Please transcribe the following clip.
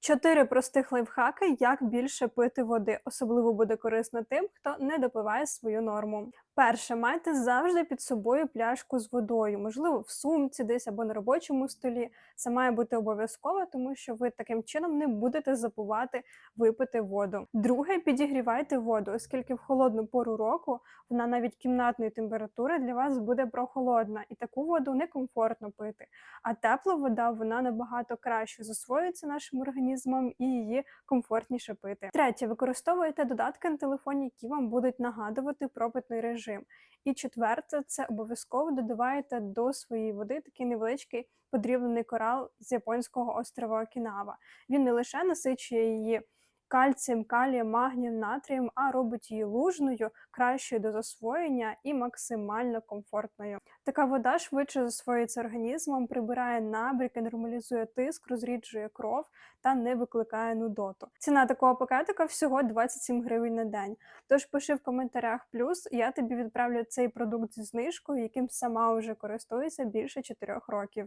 Чотири простих лайфхаки, як більше пити води. Особливо буде корисно тим, хто не допиває свою норму. Перше, майте завжди під собою пляшку з водою, можливо, в сумці, десь або на робочому столі. Це має бути обов'язково, тому що ви таким чином не будете забувати випити воду. Друге, підігрівайте воду, оскільки в холодну пору року вона навіть кімнатної температури для вас буде прохолодна, і таку воду некомфортно пити. А тепла вода вона набагато краще засвоюється нашим організмом і її комфортніше пити. Третє, використовуйте додатки на телефоні, які вам будуть нагадувати про питний режим. І четверте, це обов'язково додавайте до своєї води такий невеличкий подріблений корал з японського острова Окінава. Він не лише насичує її кальцієм, калієм, магнієм, натрієм, а робить її лужною, кращою до засвоєння і максимально комфортною. Така вода швидше засвоюється організмом, прибирає набріки, нормалізує тиск, розріджує кров та не викликає нудоту. Ціна такого пакетика всього 27 гривень на день. Тож пиши в коментарях плюс, я тобі відправлю цей продукт зі знижкою, яким сама вже користуюся більше 4 років.